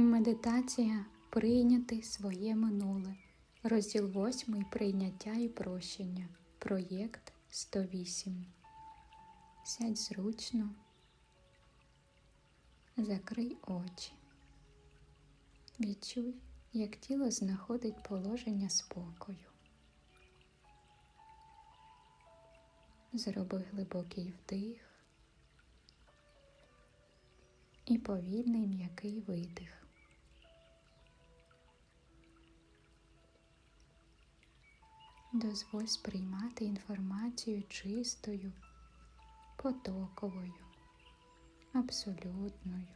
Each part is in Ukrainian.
Медитація прийняти своє минуле. Розділ 8. Прийняття і прощення. Проєкт 108. Сядь зручно. Закрий очі. Відчуй, як тіло знаходить положення спокою. Зроби глибокий вдих і повільний м'який видих. Дозволь сприймати інформацію чистою, потоковою, абсолютною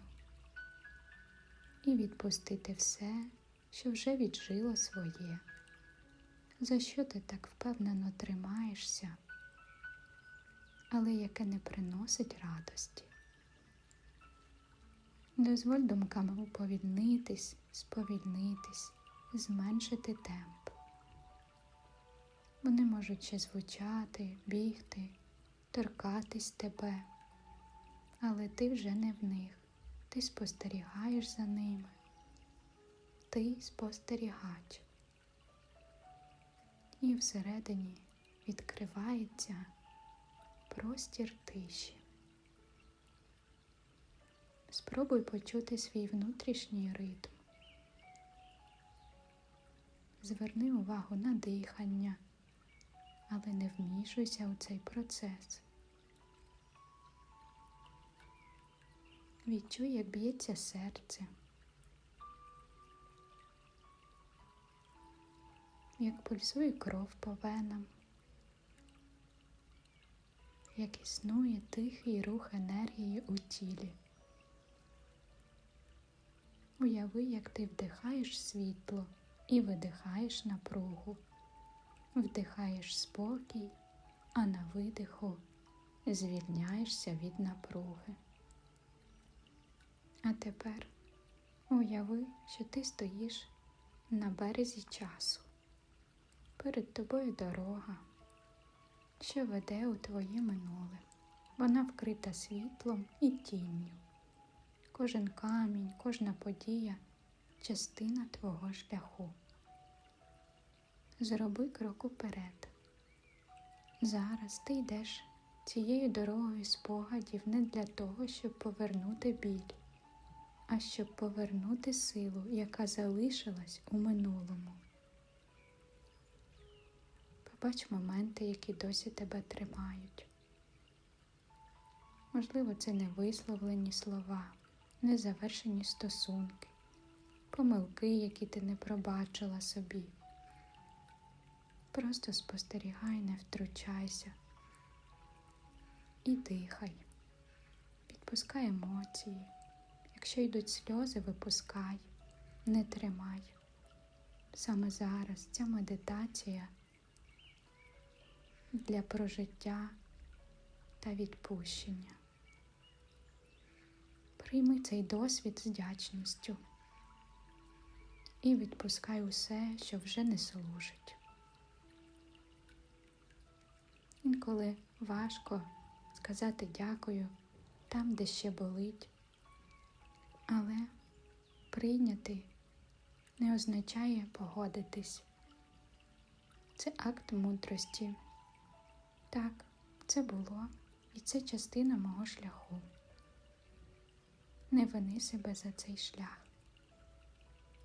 і відпустити все, що вже віджило своє, за що ти так впевнено тримаєшся, але яке не приносить радості. Дозволь думкам уповільнитись, сповільнитись, зменшити темп. Вони можуть ще звучати, бігти, торкатись тебе, але ти вже не в них, ти спостерігаєш за ними, ти спостерігач. І всередині відкривається простір тиші. Спробуй почути свій внутрішній ритм. Зверни увагу на дихання, але не вмішуйся у цей процес. Відчуй, як б'ється серце, як пульсує кров по венам, як існує тихий рух енергії у тілі. Уяви, як ти вдихаєш світло і видихаєш напругу, вдихаєш спокій, а на видиху звільняєшся від напруги. А тепер уяви, що ти стоїш на березі часу. Перед тобою дорога, що веде у твоє минуле. Вона вкрита світлом і тінню. Кожен камінь, кожна подія частина твого шляху. Зроби крок уперед. Зараз ти йдеш цією дорогою спогадів не для того, щоб повернути біль, а щоб повернути силу, яка залишилась у минулому. Побач моменти, які досі тебе тримають. Можливо, це невисловлені слова незавершені стосунки, помилки, які ти не пробачила собі. Просто спостерігай, не втручайся і дихай, відпускай емоції. Якщо йдуть сльози, випускай, не тримай. Саме зараз ця медитація для прожиття та відпущення. Прийми цей досвід з вдячністю і відпускай усе, що вже не служить. Інколи важко сказати дякую там, де ще болить, але прийняти не означає погодитись. Це акт мудрості. Так, це було, і це частина мого шляху. Не вини себе за цей шлях,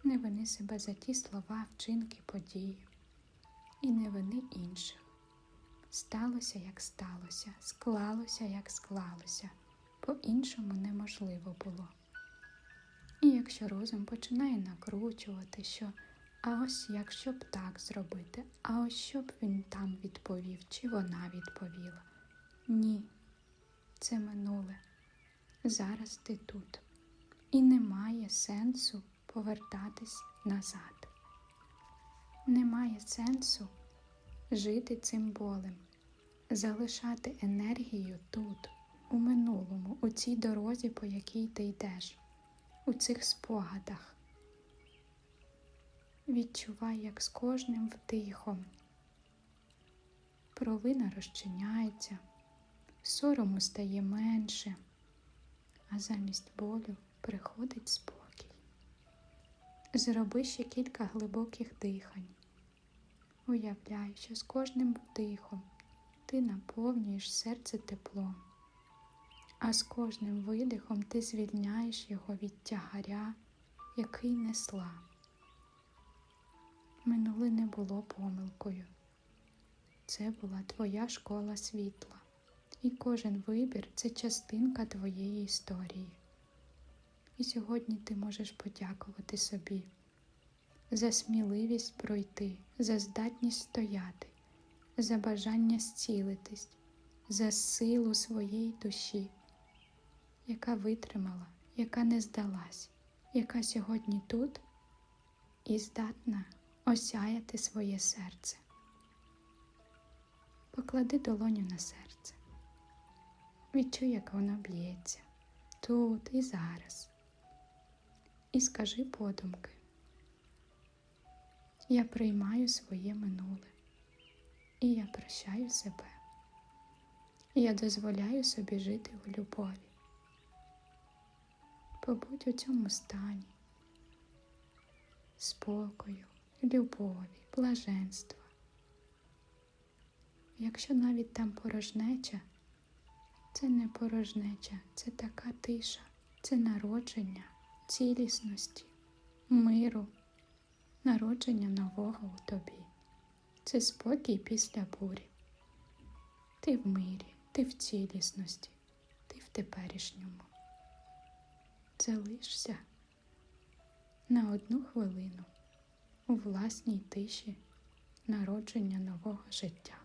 не вини себе за ті слова, вчинки, події, і не вини інших. Сталося, як сталося, склалося, як склалося, по-іншому неможливо було. І якщо розум починає накручувати, що а ось якщо б так зробити, а ось що б він там відповів, чи вона відповіла. Ні, це минуле. Зараз ти тут. І немає сенсу повертатись назад. Немає сенсу жити цим болем, залишати енергію тут, у минулому, у цій дорозі, по якій ти йдеш, у цих спогадах. Відчувай, як з кожним вдихом провина розчиняється, сорому стає менше, а замість болю приходить спокій. Зроби ще кілька глибоких дихань. Уявляй, що з кожним вдихом ти наповнюєш серце теплом, а з кожним видихом ти звільняєш його від тягаря, який несла. Минуле не було помилкою. Це була твоя школа світла, і кожен вибір це частинка твоєї історії. І сьогодні ти можеш подякувати собі за сміливість пройти, за здатність стояти, за бажання зцілитись, за силу своєї душі, яка витримала, яка не здалась, яка сьогодні тут і здатна осяяти своє серце. Поклади долоню на серце. Відчуй, як воно б'ється тут і зараз. І скажи подумки. Я приймаю своє минуле, і я прощаю себе. Я дозволяю собі жити у любові. Побудь у цьому стані спокою, любові, блаженства. Якщо навіть там порожнеча, це не порожнеча, це така тиша, це народження цілісності, миру, народження нового у тобі. Це спокій після бурі. Ти в мирі, ти в цілісності, ти в теперішньому. Залишся на одну хвилину у власній тиші народження нового життя.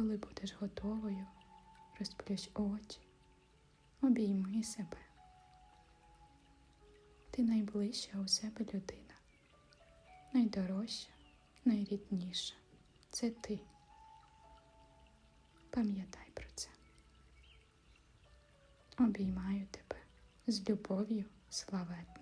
Коли будеш готовою, розплющ очі, обійми себе. Ти найближча у себе людина, найдорожча, найрідніша. Це ти. Пам'ятай про це. Обіймаю тебе з любов'ю славетно.